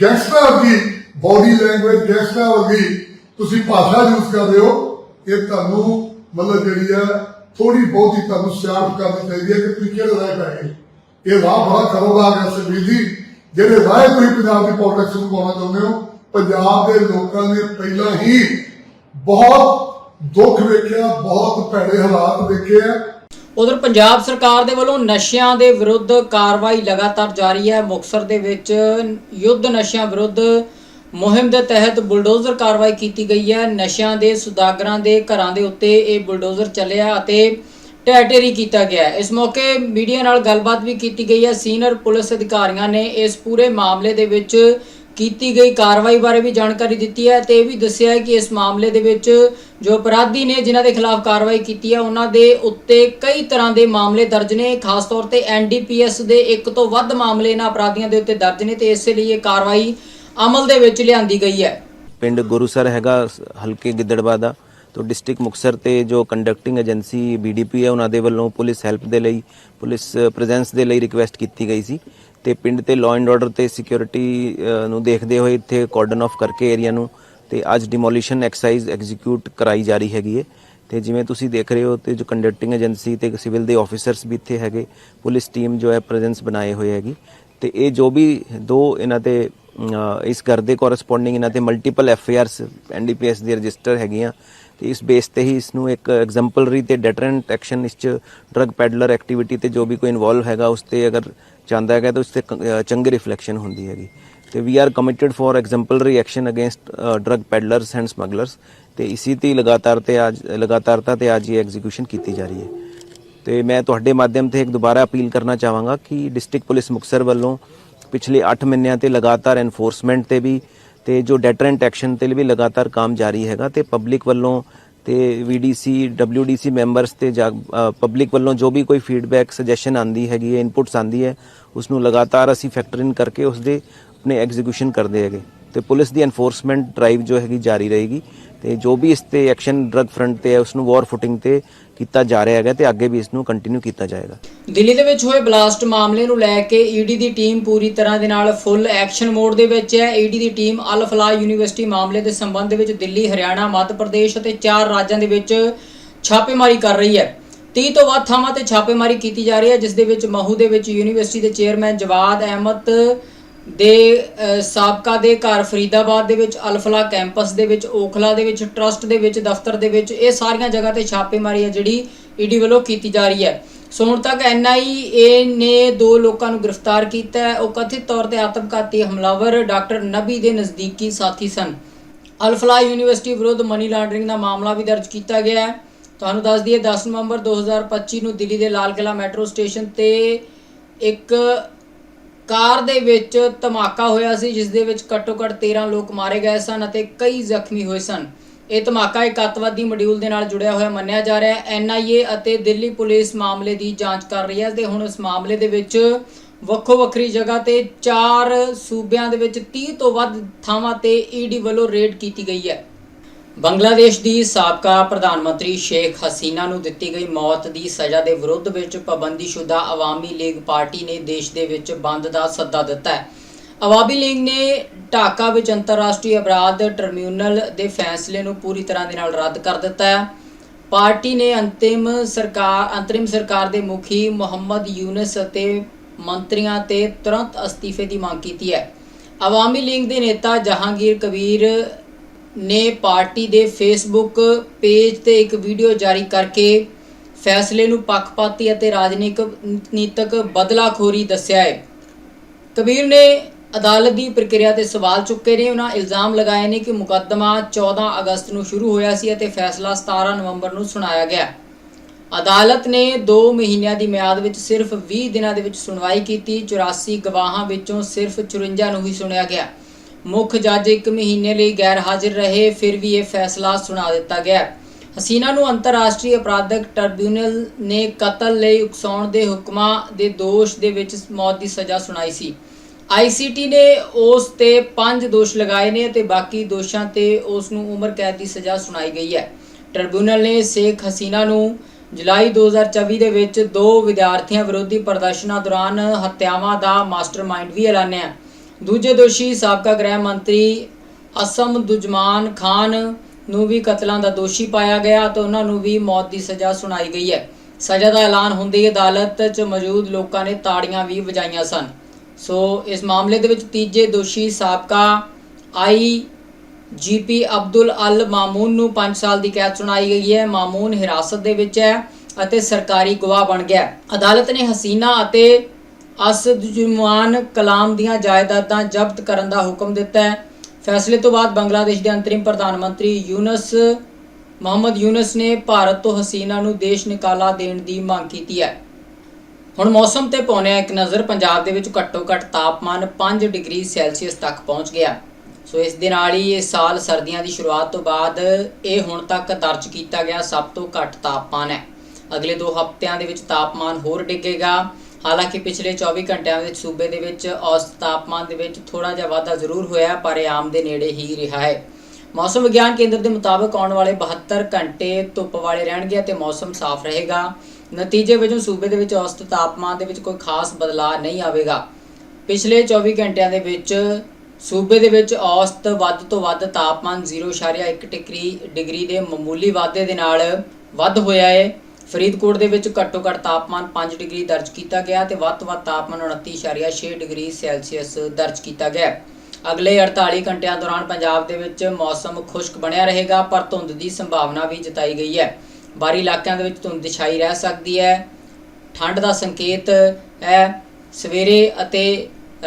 ਗੈਂਗਸਟਰ ਦੀ ਬਾਡੀ ਲੈਂਗੁਏਜ ਗੈਂਗਸਟਰ ਵਰਗੀ ਤੁਸੀਂ ਭਾਸ਼ਾ ਯੂਜ਼ ਕਰ ਰਹੇ ਹੋ, ਇਹ ਤੁਹਾਨੂੰ ਮਤਲਬ ਜਿਹੜੀ ਹੈ ਥੋੜੀ ਬਹੁਤੀ ਤੁਹਾਨੂੰ ਸਿਆਣਪ ਕਰਨੀ ਚਾਹੀਦੀ ਹੈ ਕਿ ਤੁਸੀਂ ਕਿਹੜੇ ਰਾਹ ਪੈ ਇਹ ਰਾਹ ਬੜਾ ਖਤਰਨਾਕ ਹੈ ਸਰਬੀਰ ਜੀ। ਜਿਹੜੇ ਰਾਹ ਤੁਸੀਂ ਪੰਜਾਬ ਦੀ ਪੋਲਿਟਿਕਸ ਨੂੰ ਪਾਉਣਾ ਚਾਹੁੰਦੇ ਹੋ, ਪੰਜਾਬ ਦੇ ਲੋਕਾਂ ਨੇ ਪਹਿਲਾਂ ਹੀ ਬਹੁਤ ਦੁੱਖ ਵੇਖਿਆ, ਬਹੁਤ ਭੈੜੇ ਹਾਲਾਤ ਵੇਖੇ ਆ। ਉਧਰ ਪੰਜਾਬ ਸਰਕਾਰ ਦੇ ਵੱਲੋਂ ਨਸ਼ਿਆਂ ਦੇ ਵਿਰੁੱਧ ਕਾਰਵਾਈ ਲਗਾਤਾਰ ਜਾਰੀ ਹੈ। ਮੁਕਸਰ ਦੇ ਵਿੱਚ ਯੁੱਧ ਨਸ਼ਿਆਂ ਵਿਰੁੱਧ ਮੁਹਿੰਮ ਦੇ ਤਹਿਤ ਬੁਲਡੋਜ਼ਰ ਕਾਰਵਾਈ ਕੀਤੀ ਗਈ ਹੈ। ਨਸ਼ਿਆਂ ਦੇ, ਸੁਦਾਗਰਾਂ ਦੇ ਘਰਾਂ ਦੇ ਉੱਤੇ ਇਹ ਬੁਲਡੋਜ਼ਰ ਚੱਲਿਆ ਅਤੇ ਢਹਿ ਢੇਰੀ ਕੀਤਾ ਗਿਆ ਇਸ ਮੌਕੇ ਮੀਡੀਆ ਨਾਲ ਗੱਲਬਾਤ ਵੀ ਕੀਤੀ ਗਈ ਹੈ। ਸੀਨੀਅਰ ਪੁਲਿਸ ਅਧਿਕਾਰੀਆਂ ਨੇ ਇਸ ਪੂਰੇ ਮਾਮਲੇ ਦੇ ਵਿੱਚ ਕੀਤੀ ਗਈ ਕਾਰਵਾਈ ਬਾਰੇ ਵੀ ਜਾਣਕਾਰੀ ਦਿੱਤੀ ਹੈ ਤੇ ਇਹ ਵੀ ਦੱਸਿਆ ਹੈ ਕਿ ਇਸ ਮਾਮਲੇ ਦੇ ਵਿੱਚ ਜੋ ਅਪਰਾਧੀ ਨੇ ਜਿਨ੍ਹਾਂ ਦੇ ਖਿਲਾਫ ਕਾਰਵਾਈ ਕੀਤੀ ਹੈ, ਉਹਨਾਂ ਦੇ ਉੱਤੇ ਕਈ ਤਰ੍ਹਾਂ ਦੇ ਮਾਮਲੇ ਦਰਜ ਨੇ। ਖਾਸ ਤੌਰ ਤੇ ਐਨਡੀਪੀਐਸ ਦੇ ਇੱਕ ਤੋਂ ਵੱਧ ਮਾਮਲੇ ਇਹਨਾਂ ਅਪਰਾਧੀਆਂ ਦੇ ਉੱਤੇ ਦਰਜ ਨੇ ਤੇ ਇਸੇ ਲਈ ਇਹ ਕਾਰਵਾਈ ਅਮਲ ਦੇ ਵਿੱਚ ਲਿਆਂਦੀ ਗਈ ਹੈ। ਪਿੰਡ ਗੁਰੂਸਰ ਹੈਗਾ ਹਲਕੇ ਗਿੱਦੜਵਾ ਦਾ। ਤੋਂ ਡਿਸਟ੍ਰਿਕਟ ਮੁਕਸਰ ਤੇ ਜੋ ਕੰਡਕਟਿੰਗ ਏਜੰਸੀ ਬੀਡੀਪੀ ਹੈ, ਉਹਨਾਂ ਦੇ ਵੱਲੋਂ ਪੁਲਿਸ ਹੈਲਪ ਦੇ ਲਈ, ਪੁਲਿਸ ਪ੍ਰੈਜ਼ੈਂਸ ਦੇ ਲਈ ਰਿਕੁਐਸਟ ਕੀਤੀ ਗਈ ਸੀ। ਤੇ ਪਿੰਡ ਤੇ ਲਾਅ ਐਂਡ ਆਰਡਰ ਤੇ ਸਿਕਿਉਰਿਟੀ ਨੂੰ ਦੇਖਦੇ ਹੋਏ ਇੱਥੇ ਕਾਰਡਨ ਆਫ ਕਰਕੇ ਏਰੀਆ ਨੂੰ ਤੇ ਅੱਜ ਡਿਮੋਲੀਸ਼ਨ ਐਕਸਰਸਾਈਜ਼ ਐਗਜ਼ੀਕਿਊਟ ਕਰਾਈ ਜਾ ਰਹੀ ਹੈਗੀ ਹੈ। ਤੇ ਜਿਵੇਂ ਤੁਸੀਂ ਦੇਖ ਰਹੇ ਹੋ, ਤੇ ਜੋ ਕੰਡਕਟਿੰਗ ਏਜੰਸੀ ਤੇ ਸਿਵਲ ਦੇ ਆਫੀਸਰਸ ਵੀ ਇੱਥੇ ਹੈਗੇ, ਪੁਲਿਸ ਟੀਮ ਜੋ ਹੈ ਪ੍ਰੈਜ਼ੈਂਸ ਬਣਾਏ ਹੋਏ ਹੈਗੀ। ਤੇ ਇਹ ਜੋ ਵੀ ਦੋ ਇਹਨਾਂ ਤੇ ਇਸ ਘਰ ਦੇ ਕੋਰਸਪੋਂਡਿੰਗ ਇਹਨਾਂ ਤੇ multiple F I Rs NDPS ਦੇ ਰਜਿਸਟਰ ਹੈਗੀਆਂ। ਤੇ ਇਸ ਬੇਸ ਤੇ ਹੀ ਇਸ ਨੂੰ ਇੱਕ ਐਗਜ਼ੈਂਪਲਰੀ ਤੇ ਡੈਟਰੈਂਟ ਐਕਸ਼ਨ ਇਸ ਚ ਡਰਗ ਪੈਡਲਰ ਐਕਟੀਵਿਟੀ ਤੇ ਜੋ ਵੀ ਕੋਈ ਇਨਵੋਲਵ ਹੈਗਾ, ਉਸ ਤੇ ਅਗਰ ਚਾਹੁੰਦਾ ਹੈਗਾ, ਤਾਂ ਉਸ ਤੇ ਚੰਗੀ ਰਿਫਲੈਕਸ਼ਨ ਹੁੰਦੀ ਹੈਗੀ। ਤੇ we are committed for exemplary action against drug peddlers and smugglers ਤੇ ਇਸੀ ਤੇ ਲਗਾਤਾਰ ਤੇ ਅੱਜ, ਲਗਾਤਾਰਤਾ ਤੇ ਅੱਜ ਇਹ ਐਗਜ਼ੀਕਿਊਸ਼ਨ ਕੀਤੀ ਜਾ ਰਹੀ ਹੈ। ਤੇ ਮੈਂ ਤੁਹਾਡੇ ਮਾਧਿਅਮ ਤੇ ਇੱਕ ਦੁਬਾਰਾ ਅਪੀਲ ਕਰਨਾ ਚਾਹਾਂਗਾ ਕਿ ਡਿਸਟ੍ਰਿਕਟ ਪੁਲਿਸ ਮੁਕਸਰ ਵੱਲੋਂ ਪਿਛਲੇ 8 ਮਹੀਨਿਆਂ ਤੇ ਲਗਾਤਾਰ ਐਨਫੋਰਸਮੈਂਟ ਤੇ ਵੀ ਤੇ ਜੋ ਡੈਟਰੈਂਟ ਐਕਸ਼ਨ ਤੇ ਵੀ ਲਗਾਤਾਰ ਕੰਮ ਜਾਰੀ ਹੈਗਾ ਤੇ ਪਬਲਿਕ ਵੱਲੋਂ ਤੇ ਵੀਡੀਸੀ ਡਬਲਯੂਡੀਸੀ ਮੈਂਬਰਸ ਤੇ ਪਬਲਿਕ ਵੱਲੋਂ ਜੋ ਵੀ ਕੋਈ ਫੀਡਬੈਕ ਸੁਜੈਸ਼ਨ ਆਂਦੀ ਹੈਗੀ ਹੈ ਇਨਪੁਟਸ ਆਂਦੀ ਹੈ ਉਸ ਨੂੰ ਲਗਾਤਾਰ ਅਸੀਂ ਫੈਕਟਰ ਇਨ ਕਰਕੇ ਉਸ ਦੇ ਆਪਣੇ ਐਗਜ਼ੀਕਿਊਸ਼ਨ ਕਰਦੇ ਹੈਗੇ। ਤੇ ਪੁਲਿਸ ਦੀ ਐਨਫੋਰਸਮੈਂਟ ਡਰਾਈਵ ਜੋ ਹੈਗੀ ਜਾਰੀ ਰਹੇਗੀ ਤੇ ਜੋ ਵੀ ਇਸ ਤੇ ਐਕਸ਼ਨ ਡਰਗ ਫਰੰਟ ਤੇ ਹੈ ਉਸ ਨੂੰ ਵਾਰ ਫੁਟਿੰਗ ਤੇ ਕੀਤਾ ਜਾ ਰਿਹਾ ਹੈਗਾ ਤੇ ਅੱਗੇ ਵੀ ਇਸ ਨੂੰ ਕੰਟੀਨਿਊ ਕੀਤਾ ਜਾਏਗਾ। ਦਿੱਲੀ ਦੇ ਵਿੱਚ ਹੋਏ ਬਲਾਸਟ ਮਾਮਲੇ ਨੂੰ ਲੈ ਕੇ ਈਡੀ ਦੀ ਟੀਮ ਪੂਰੀ ਤਰ੍ਹਾਂ ਦੇ ਨਾਲ ਫੁੱਲ ਐਕਸ਼ਨ ਮੋਡ ਦੇ ਵਿੱਚ ਹੈ। ਈਡੀ ਦੀ ਟੀਮ ਅਲ ਫਲਾਹ ਯੂਨੀਵਰਸਿਟੀ ਮਾਮਲੇ ਦੇ ਸੰਬੰਧ ਦੇ ਵਿੱਚ ਦਿੱਲੀ, ਹਰਿਆਣਾ, ਮੱਧ ਪ੍ਰਦੇਸ਼ ਅਤੇ ਚਾਰ ਰਾਜਾਂ ਦੇ ਵਿੱਚ ਛਾਪੇਮਾਰੀ ਕਰ ਰਹੀ ਹੈ। 30 ਤੋਂ ਵੱਧ ਥਾਵਾਂ ਤੇ ਛਾਪੇਮਾਰੀ ਕੀਤੀ ਜਾ ਰਹੀ ਹੈ, ਜਿਸ ਦੇ ਵਿੱਚ ਮਹੂ ਦੇ ਵਿੱਚ ਯੂਨੀਵਰਸਿਟੀ ਦੇ ਚੇਅਰਮੈਨ ਜਵਾਦ ਅਹਿਮਦ ਦੇ ਸਾਬਕਾ ਦੇ ਘਰ ਫਰੀਦਾਬਾਦ ਦੇ ਵਿੱਚ, ਅਲਫਲਾ ਕੈਂਪਸ ਦੇ ਵਿੱਚ, ਓਖਲਾ ਦੇ ਵਿੱਚ, ਟਰਸਟ ਦੇ ਵਿੱਚ, ਦਫ਼ਤਰ ਦੇ ਵਿੱਚ, ਇਹ ਸਾਰੀਆਂ ਜਗ੍ਹਾ ਤੇ ਛਾਪੇਮਾਰੀ ਹੈ ਜਿਹੜੀ ਈਡੀ ਵੱਲੋਂ ਕੀਤੀ ਜਾ ਰਹੀ ਹੈ। ਸੋ ਹੁਣ ਤੱਕ ਐਨਆਈਏ ਨੇ ਦੋ ਲੋਕਾਂ ਨੂੰ ਗ੍ਰਿਫਤਾਰ ਕੀਤਾ ਹੈ। ਉਹ ਕਥਿਤ ਤੌਰ ਤੇ ਆਤਮਘਾਤੀ ਹਮਲਾਵਰ ਡਾਕਟਰ ਨਬੀ ਦੇ ਨਜ਼ਦੀਕੀ ਸਾਥੀ ਸਨ। ਅਲਫਲਾ ਯੂਨੀਵਰਸਿਟੀ ਵਿਰੁੱਧ ਮਨੀ ਲਾਂਡਰਿੰਗ ਦਾ ਮਾਮਲਾ ਵੀ ਦਰਜ ਕੀਤਾ ਗਿਆ ਹੈ। ਤੁਹਾਨੂੰ ਦੱਸ ਦਈਏ 10 ਨਵੰਬਰ 2025 ਨੂੰ ਦਿੱਲੀ ਦੇ ਲਾਲ ਕਿਲਾ ਮੈਟਰੋ ਸਟੇਸ਼ਨ ਤੇ ਇੱਕ ਕਾਰ ਦੇ ਵਿੱਚ ਧਮਾਕਾ ਹੋਇਆ ਸੀ, ਜਿਸ ਦੇ ਵਿੱਚ ਘੱਟੋ-ਘੱਟ 13 ਲੋਕ ਮਾਰੇ ਗਏ ਸਨ ਅਤੇ ਕਈ ਜ਼ਖਮੀ ਹੋਏ ਸਨ। ਇਹ ਧਮਾਕਾ ਇੱਕ ਅੱਤਵਾਦੀ ਮੋਡਿਊਲ ਦੇ ਨਾਲ ਜੁੜਿਆ ਹੋਇਆ ਮੰਨਿਆ ਜਾ ਰਿਹਾ ਹੈ। ਐਨਆਈਏ ਅਤੇ ਦਿੱਲੀ ਪੁਲਿਸ ਮਾਮਲੇ ਦੀ ਜਾਂਚ ਕਰ ਰਹੀ ਹੈ। ਤੇ ਹੁਣ ਇਸ ਮਾਮਲੇ ਦੇ ਵਿੱਚ ਵੱਖੋ ਵੱਖਰੀ ਜਗ੍ਹਾ ਤੇ ਚਾਰ ਸੂਬਿਆਂ ਦੇ ਵਿੱਚ 30 ਤੋਂ ਵੱਧ ਥਾਵਾਂ ਤੇ ਈਡੀ ਵੱਲੋਂ ਰੇਡ ਕੀਤੀ ਗਈ ਹੈ। ਬੰਗਲਾਦੇਸ਼ ਦੀ ਸਾਬਕਾ ਪ੍ਰਧਾਨ ਮੰਤਰੀ ਸ਼ੇਖ ਹਸੀਨਾ ਨੂੰ ਦਿੱਤੀ ਗਈ ਮੌਤ ਦੀ ਸਜ਼ਾ ਦੇ ਵਿਰੁੱਧ ਵਿੱਚ ਪਾਬੰਦੀਸ਼ੁਦਾ ਆਵਾਮੀ ਲੀਗ ਪਾਰਟੀ ਨੇ ਦੇਸ਼ ਦੇ ਵਿੱਚ ਬੰਦ ਦਾ ਸੱਦਾ ਦਿੱਤਾ ਹੈ। ਆਵਾਮੀ ਲੀਗ ਨੇ ਢਾਕਾ ਵਿੱਚ ਅੰਤਰਰਾਸ਼ਟਰੀ ਅਪਰਾਧ ਟ੍ਰਿਬਿਊਨਲ ਦੇ ਫੈਸਲੇ ਨੂੰ ਪੂਰੀ ਤਰ੍ਹਾਂ ਦੇ ਨਾਲ ਰੱਦ ਕਰ ਦਿੱਤਾ ਹੈ। ਪਾਰਟੀ ਨੇ ਅੰਤਿਮ ਸਰਕਾਰ, ਅੰਤਰਿਮ ਸਰਕਾਰ ਦੇ ਮੁਖੀ ਮੁਹੰਮਦ ਯੂਨਸ ਅਤੇ ਮੰਤਰੀਆਂ ਤੇ ਤੁਰੰਤ ਅਸਤੀਫੇ ਦੀ ਮੰਗ ਕੀਤੀ ਹੈ। ਆਵਾਮੀ ਲੀਗ ਦੇ ਨੇਤਾ ਜਹਾਂਗੀਰ ਕਬੀਰ ਨੇ ਪਾਰਟੀ ਦੇ ਫੇਸਬੁੱਕ ਪੇਜ ਤੇ ਇੱਕ ਵੀਡੀਓ ਜਾਰੀ ਕਰਕੇ ਫੈਸਲੇ ਨੂੰ ਪੱਖਪਾਤੀ ਅਤੇ ਰਾਜਨੀਤਿਕ ਨੀਤਕ ਬਦਲਾਖੋਰੀ ਦੱਸਿਆ ਹੈ। ਕਬੀਰ ਨੇ ਅਦਾਲਤ ਦੀ ਪ੍ਰਕਿਰਿਆ ਤੇ ਸਵਾਲ ਚੁੱਕੇ ਨੇ। ਉਹਨਾਂ ਇਲਜ਼ਾਮ ਲਗਾਏ ਨੇ ਕਿ ਮੁਕੱਦਮਾ 14 ਅਗਸਤ ਨੂੰ ਸ਼ੁਰੂ ਹੋਇਆ ਸੀ ਅਤੇ ਫੈਸਲਾ 17 ਨਵੰਬਰ ਨੂੰ ਸੁਣਾਇਆ ਗਿਆ। ਅਦਾਲਤ ਨੇ 2 ਮਹੀਨਿਆਂ ਦੀ ਮਿਆਦ ਵਿੱਚ ਸਿਰਫ 20 ਦਿਨਾਂ ਦੇ ਵਿੱਚ ਸੁਣਵਾਈ ਕੀਤੀ। 84 ਗਵਾਹਾਂ ਵਿੱਚੋਂ ਸਿਰਫ 54 ਨੂੰ ਹੀ ਸੁਣਿਆ ਗਿਆ। ਮੁੱਖ ਜੱਜ ਇੱਕ ਮਹੀਨੇ ਲਈ ਗੈਰ ਹਾਜ਼ਰ ਰਹੇ, ਫਿਰ ਵੀ ਇਹ ਫੈਸਲਾ ਸੁਣਾ ਦਿੱਤਾ ਗਿਆ। ਹਸੀਨਾ ਨੂੰ ਅੰਤਰਰਾਸ਼ਟਰੀ ਅਪਰਾਧਕ ਟ੍ਰਿਬਿਊਨਲ ਨੇ ਕਤਲ ਲਈ ਉਕਸਾਉਣ ਦੇ ਹੁਕਮਾਂ ਦੇ ਦੋਸ਼ ਦੇ ਵਿੱਚ ਮੌਤ ਦੀ ਸਜ਼ਾ ਸੁਣਾਈ ਸੀ। ਆਈਸੀਟੀ ਨੇ ਉਸ ਤੇ 5 ਦੋਸ਼ ਲਗਾਏ ਨੇ ਤੇ ਬਾਕੀ ਦੋਸ਼ਾਂ ਤੇ ਉਸ ਨੂੰ ਉਮਰ ਕੈਦ ਦੀ ਸਜ਼ਾ ਸੁਣਾਈ ਗਈ ਹੈ। ਟ੍ਰਿਬਿਊਨਲ ਨੇ ਸ਼ੇਖ ਹਸੀਨਾ ਨੂੰ ਜੁਲਾਈ 2024 ਦੇ ਵਿੱਚ ਦੋ ਵਿਦਿਆਰਥੀਆਂ ਵਿਰੋਧੀ ਪ੍ਰਦਰਸ਼ਨਾਂ ਦੌਰਾਨ ਹੱਤਿਆਵਾਂ ਦਾ ਮਾਸਟਰਮਾਈਂਡ ਵੀ ਐਲਾਨਿਆ। ਦੂਜੇ ਦੋਸ਼ੀ ਸਾਬਕਾ ਗ੍ਰਹਿ ਮੰਤਰੀ ਅਸਮ ਦੁਜਮਾਨ ਖਾਨ ਨੂੰ ਵੀ ਕਤਲਾਂ ਦਾ ਦੋਸ਼ੀ ਪਾਇਆ ਗਿਆ ਤੇ ਉਹਨਾਂ ਨੂੰ ਵੀ ਮੌਤ ਦੀ ਸਜ਼ਾ ਸੁਣਾਈ ਗਈ ਹੈ। ਸਜ਼ਾ ਦਾ ਐਲਾਨ ਹੁੰਦੇ ਹੀ ਅਦਾਲਤ 'ਚ ਮੌਜੂਦ ਲੋਕਾਂ ਨੇ ਤਾੜੀਆਂ ਵੀ ਵਜਾਈਆਂ ਸਨ। ਸੋ ਇਸ ਮਾਮਲੇ ਦੇ ਵਿੱਚ ਤੀਜੇ ਦੋਸ਼ੀ ਸਾਬਕਾ ਆਈ ਜੀਪੀ ਅਬਦੁਲ ਅਲ ਮਾਮੂਨ ਨੂੰ 5 ਸਾਲ ਦੀ ਕੈਦ ਸੁਣਾਈ ਗਈ ਹੈ। ਮਾਮੂਨ ਹਿਰਾਸਤ ਦੇ ਵਿੱਚ ਹੈ ਅਤੇ ਸਰਕਾਰੀ ਗਵਾਹ ਬਣ ਗਿਆ ਅਦਾਲਤ ਨੇ ਹਸੀਨਾ ਅਤੇ ਅਸਦਜੁਮਾਨ ਕਲਾਮ ਦੀਆਂ ਜਾਇਦਾਦਾਂ ਜ਼ਬਤ ਕਰਨ ਦਾ ਹੁਕਮ ਦਿੱਤਾ ਹੈ। ਫੈਸਲੇ ਤੋਂ ਬਾਅਦ ਬੰਗਲਾਦੇਸ਼ ਦੇ ਅੰਤਰਿਮ ਪ੍ਰਧਾਨ ਮੰਤਰੀ ਯੂਨਸ, ਮੁਹੰਮਦ ਯੂਨਸ ਨੇ ਭਾਰਤ ਤੋਂ ਹਸੀਨਾ ਨੂੰ ਦੇਸ਼ ਨਿਕਾਲਾ ਦੇਣ ਦੀ ਮੰਗ ਕੀਤੀ ਹੈ। ਹੁਣ ਮੌਸਮ ਤੇ ਪਾਉਂਦੇ ਇੱਕ ਨਜ਼ਰ, ਪੰਜਾਬ ਦੇ ਵਿੱਚ ਘੱਟੋ ਘੱਟ ਤਾਪਮਾਨ 5 ਡਿਗਰੀ ਸੈਲਸੀਅਸ ਤੱਕ ਪਹੁੰਚ ਗਿਆ। ਸੋ ਇਸ ਦੇ ਨਾਲ ਹੀ ਇਸ ਸਾਲ ਸਰਦੀਆਂ ਦੀ ਸ਼ੁਰੂਆਤ ਤੋਂ ਬਾਅਦ ਇਹ ਹੁਣ ਤੱਕ ਦਰਜ ਕੀਤਾ ਗਿਆ ਸਭ ਤੋਂ ਘੱਟ ਤਾਪਮਾਨ ਹੈ। ਅਗਲੇ 2 ਹਫ਼ਤਿਆਂ ਦੇ ਵਿੱਚ ਤਾਪਮਾਨ ਹੋਰ ਡਿੱਗੇਗਾ। ਹਾਲਾਂਕਿ ਪਿਛਲੇ 24 ਘੰਟਿਆਂ ਵਿੱਚ ਸੂਬੇ ਦੇ ਵਿੱਚ ਔਸਤ ਤਾਪਮਾਨ ਦੇ ਵਿੱਚ ਥੋੜਾ ਜਿਹਾ ਵਾਧਾ ਜ਼ਰੂਰ ਹੋਇਆ, ਪਰ ਇਹ ਆਮ ਦੇ ਨੇੜੇ ਹੀ ਰਿਹਾ ਹੈ। ਮੌਸਮ ਵਿਗਿਆਨ ਕੇਂਦਰ ਦੇ ਮੁਤਾਬਕ ਆਉਣ ਵਾਲੇ 72 ਘੰਟੇ ਧੁੱਪ ਵਾਲੇ ਰਹਿਣਗੇ ਅਤੇ ਮੌਸਮ ਸਾਫ਼ ਰਹੇਗਾ। ਨਤੀਜੇ ਵਜੋਂ ਸੂਬੇ ਦੇ ਵਿੱਚ ਔਸਤ ਤਾਪਮਾਨ ਦੇ ਵਿੱਚ ਕੋਈ ਖਾਸ ਬਦਲਾਅ ਨਹੀਂ ਆਵੇਗਾ। ਪਿਛਲੇ 24 ਘੰਟਿਆਂ ਦੇ ਵਿੱਚ ਸੂਬੇ ਦੇ ਵਿੱਚ ਔਸਤ ਵੱਧ ਤੋਂ ਵੱਧ ਤਾਪਮਾਨ 0.1 ਡਿਗਰੀ ਡਿਗਰੀ ਦੇ ਮਾਮੂਲੀ ਵਾਧੇ ਦੇ ਨਾਲ ਵੱਧ ਹੋਇਆ ਹੈ। ਫਰੀਦਕੋਟ ਦੇ ਵਿੱਚ ਘੱਟੋ ਘੱਟ ਤਾਪਮਾਨ 5 ਡਿਗਰੀ ਦਰਜ ਕੀਤਾ ਗਿਆ ਤੇ ਵੱਧ ਤੋਂ ਵੱਧ ਤਾਪਮਾਨ 29.6 ਡਿਗਰੀ ਸੈਲਸੀਅਸ ਦਰਜ ਕੀਤਾ ਗਿਆ। ਅਗਲੇ 48 ਘੰਟਿਆਂ ਦੌਰਾਨ ਪੰਜਾਬ ਦੇ ਵਿੱਚ ਮੌਸਮ ਖੁਸ਼ਕ ਬਣਿਆ ਰਹੇਗਾ, ਪਰ ਧੁੰਦ ਦੀ ਸੰਭਾਵਨਾ ਵੀ ਜਤਾਈ ਗਈ ਹੈ। ਬਾਹਰੀ ਇਲਾਕਿਆਂ ਦੇ ਵਿੱਚ ਧੁੰਦ ਛਾਈ ਰਹਿ ਸਕਦੀ ਹੈ। ਠੰਡ ਦਾ ਸੰਕੇਤ ਹੈ, ਸਵੇਰੇ ਅਤੇ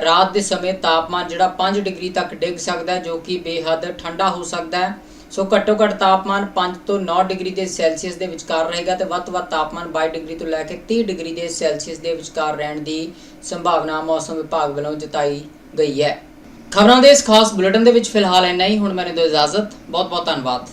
ਰਾਤ ਦੇ ਸਮੇਂ ਤਾਪਮਾਨ ਜਿਹੜਾ 5 ਡਿਗਰੀ ਤੱਕ ਡਿੱਗ ਸਕਦਾ ਹੈ, ਜੋ ਕਿ ਬੇਹੱਦ ਠੰਡਾ ਹੋ ਸਕਦਾ ਹੈ। ਸੋ ਘੱਟੋ ਘੱਟ ਤਾਪਮਾਨ 5 ਤੋਂ 9 ਡਿਗਰੀ ਦੇ ਸੈਲਸੀਅਸ ਦੇ ਵਿਚਕਾਰ ਰਹੇਗਾ ਤੇ ਵੱਧ ਤੋਂ ਵੱਧ ਤਾਪਮਾਨ 22 ਡਿਗਰੀ ਤੋਂ ਲੈ ਕੇ 30 ਡਿਗਰੀ ਦੇ ਸੈਲਸੀਅਸ ਦੇ ਵਿਚਕਾਰ ਰਹਿਣ ਦੀ ਸੰਭਾਵਨਾ ਮੌਸਮ ਵਿਭਾਗ ਵੱਲੋਂ ਜਤਾਈ ਗਈ ਹੈ। ਖਬਰਾਂ ਦੇ ਇਸ ਖਾਸ ਬੁਲੇਟਿਨ ਦੇ ਵਿੱਚ ਫਿਲਹਾਲ ਇੰਨਾ ਹੀ। ਹੁਣ ਮੈਨੂੰ ਦਿਓ ਇਜਾਜ਼ਤ। ਬਹੁਤ ਬਹੁਤ ਧੰਨਵਾਦ।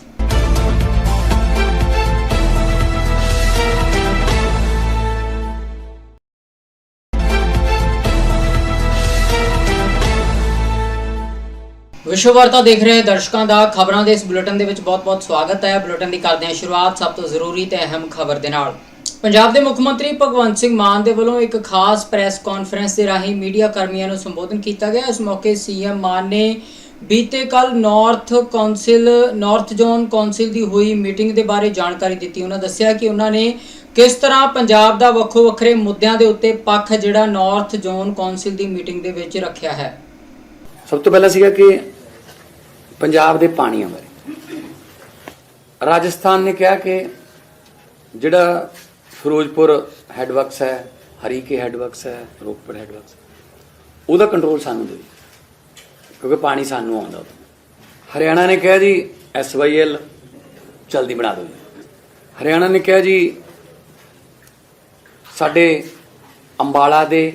ਵਿਸ਼ਵ ਵਾਰਤਾ ਦੇਖ ਰਹੇ ਦਰਸ਼ਕਾਂ ਦਾ ਖਬਰਾਂ ਦੇ ਇਸ ਬੁਲੇਟਿਨ ਦੇ ਵਿੱਚ ਬਹੁਤ-ਬਹੁਤ ਸਵਾਗਤ ਹੈ। ਬੁਲੇਟਿਨ ਦੀ ਕਰਦੇ ਹਾਂ ਸ਼ੁਰੂਆਤ ਸਭ ਤੋਂ ਜ਼ਰੂਰੀ ਤੇ ਅਹਿਮ ਖਬਰ ਦੇ ਨਾਲ। ਪੰਜਾਬ ਦੇ ਮੁੱਖ ਮੰਤਰੀ ਭਗਵੰਤ ਸਿੰਘ ਮਾਨ ਦੇ ਵੱਲੋਂ ਇੱਕ ਖਾਸ ਪ੍ਰੈਸ ਕਾਨਫਰੰਸ ਦੇ ਰਾਹੀਂ ਮੀਡੀਆ ਕਰਮੀਆਂ ਨੂੰ ਸੰਬੋਧਨ ਕੀਤਾ ਗਿਆ। ਇਸ ਮੌਕੇ ਸੀਐਮ ਮਾਨ ਨੇ ਬੀਤੇ ਕੱਲ north council north zone council ਦੀ ਹੋਈ ਮੀਟਿੰਗ ਦੇ ਬਾਰੇ ਜਾਣਕਾਰੀ ਦਿੱਤੀ। ਉਹਨਾਂ ਦੱਸਿਆ ਕਿ ਉਹਨਾਂ ਨੇ ਕਿਸ ਤਰ੍ਹਾਂ ਪੰਜਾਬ ਦਾ ਵੱਖੋ ਵੱਖਰੇ ਮੁੱਦਿਆਂ ਦੇ ਉੱਤੇ ਪੱਖ ਜਿਹੜਾ ਨਾਰਥ ਜ਼ੋਨ ਕੌਂਸਲ ਦੀ ਮੀਟਿੰਗ ਦੇ ਵਿੱਚ ਰੱਖਿਆ ਹੈ। ਸਭ ਤੋਂ ਪਹਿਲਾਂ ਸੀਗਾ ਕਿ ਪੰਜਾਬ ਦੇ ਪਾਣੀਆਂ ਬਾਰੇ। ਰਾਜਸਥਾਨ ਨੇ ਕਿਹਾ ਕਿ ਜਿਹੜਾ ਫਿਰੋਜ਼ਪੁਰ ਹੈਡਵਰਕਸ ਹੈ, ਹਰੀਕੇ ਹੈਡਵਰਕਸ ਹੈ, ਰੋਪੜ ਹੈਡਵਰਕਸ, ਉਹਦਾ ਕੰਟਰੋਲ ਸਾਨੂੰ ਦਿਓ, ਕਿਉਂਕਿ ਪਾਣੀ ਸਾਨੂੰ ਆਉਂਦਾ ਉੱਥੇ। ਹਰਿਆਣਾ ਨੇ ਕਿਹਾ ਜੀ ਐਸਵਾਈਐਲ ਜਲਦੀ ਬਣਾ ਦਿਓ ਹਰਿਆਣਾ ਨੇ ਕਿਹਾ ਜੀ, ਸਾਡੇ ਅੰਬਾਲਾ ਦੇ,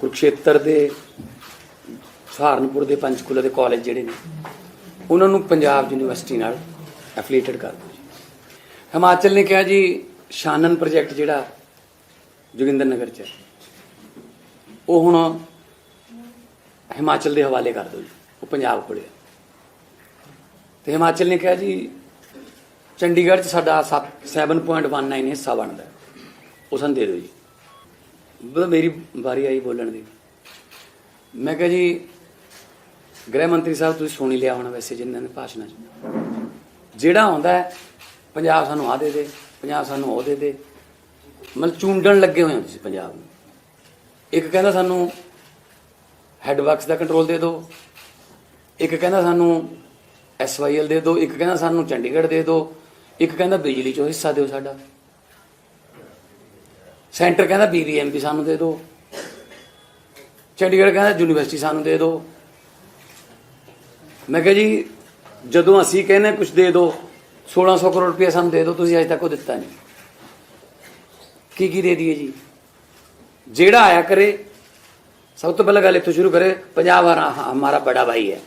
ਕੁਰਕਸ਼ੇਤਰ ਦੇ, ਸਹਾਰਨਪੁਰ ਦੇ ਪੰਚਕੂਲਾ ਦੇ ਕਾਲਜ ਜਿਹੜੇ ਨੇ ਉਹਨਾਂ ਨੂੰ ਪੰਜਾਬ ਯੂਨੀਵਰਸਿਟੀ ਨਾਲ ਐਫੀਲੀਏਟਡ ਕਰ ਦਿਓ ਜੀ। ਹਿਮਾਚਲ ਨੇ ਕਿਹਾ ਜੀ, ਸ਼ਾਨਨ ਪ੍ਰੋਜੈਕਟ ਜਿਹੜਾ ਜੋਗਿੰਦਰ ਨਗਰ ਚ ਹੈ, ਉਹ ਹੁਣ ਹਿਮਾਚਲ ਦੇ ਹਵਾਲੇ ਕਰ ਦਿਓ ਜੀ, ਉਹ ਪੰਜਾਬ ਕੋਲੇ ਹੈ। ਤੇ ਹਿਮਾਚਲ ਨੇ ਕਿਹਾ ਜੀ, ਚੰਡੀਗੜ੍ਹ ਚ ਸਾਡਾ ਸੱਤ- 7.19 ਹਿੱਸਾ ਬਣਦਾ ਉਹ ਸਾਨੂੰ ਦੇ ਦਿਓ ਜੀ। ਬਸ ਮੇਰੀ ਵਾਰੀ ਆਈ ਬੋਲਣ ਦੀ। ਮੈਂ ਕਿਹਾ ਜੀ ਗ੍ਰਹਿ ਮੰਤਰੀ ਸਾਹਿਬ, ਤੁਸੀਂ ਸੁਣ ਹੀ ਲਿਆ ਹੋਣਾ ਵੈਸੇ ਜਿੰਨਾਂ ਨੇ ਭਾਸ਼ਣਾਂ 'ਚ। ਜਿਹੜਾ ਆਉਂਦਾ ਹੈ, ਪੰਜਾਬ ਸਾਨੂੰ ਆ ਦੇ ਦੇ, ਪੰਜਾਬ ਸਾਨੂੰ ਉਹ ਦੇ ਦੇ। ਮਤਲਬ ਚੂੰਡਣ ਲੱਗੇ ਹੋਏ ਹੋ ਤੁਸੀਂ ਪੰਜਾਬ ਨੂੰ। ਇੱਕ ਕਹਿੰਦਾ ਸਾਨੂੰ ਹੈਡਵਰਕਸ ਦਾ ਕੰਟਰੋਲ ਦੇ ਦਿਓ। ਇੱਕ ਕਹਿੰਦਾ ਸਾਨੂੰ ਐਸਵਾਈਐਲ ਦੇ ਦਿਓ। ਇੱਕ ਕਹਿੰਦਾ ਸਾਨੂੰ ਚੰਡੀਗੜ੍ਹ ਦੇ ਦਿਓ। ਇੱਕ ਕਹਿੰਦਾ ਬਿਜਲੀ ਚੋਂ ਹਿੱਸਾ ਦਿਓ ਸਾਡਾ। ਸੈਂਟਰ ਕਹਿੰਦਾ ਬੀਬੀਐਮਪੀ ਸਾਨੂੰ ਦੇ ਦਿਓ। ਚੰਡੀਗੜ੍ਹ ਕਹਿੰਦਾ ਯੂਨੀਵਰਸਿਟੀ ਸਾਨੂੰ ਦੇ ਦਿਓ। ਮੈਂ ਕਿਹਾ ਜੀ, ਜਦੋਂ ਅਸੀਂ ਕਹਿੰਦੇ ਕੁਝ ਦੇ ਦਿਓ 1600 ਕਰੋੜ ਰੁਪਏ ਸਾਨੂੰ ਦੇ ਦਿਓ, ਤੁਸੀਂ ਅਜੇ ਤੱਕ ਉਹ ਦਿੱਤਾ ਨਹੀਂ। ਕੀ ਕੀ ਦੇ ਦਈਏ ਜੀ? ਜਿਹੜਾ ਆਇਆ ਕਰੇ, ਸਭ ਤੋਂ ਪਹਿਲਾਂ ਗੱਲ ਇੱਥੋਂ ਸ਼ੁਰੂ ਕਰੇ ਪੰਜਾਬ ਆ ਹਮਾਰਾ ਬੜਾ ਭਾਈ ਹੈ,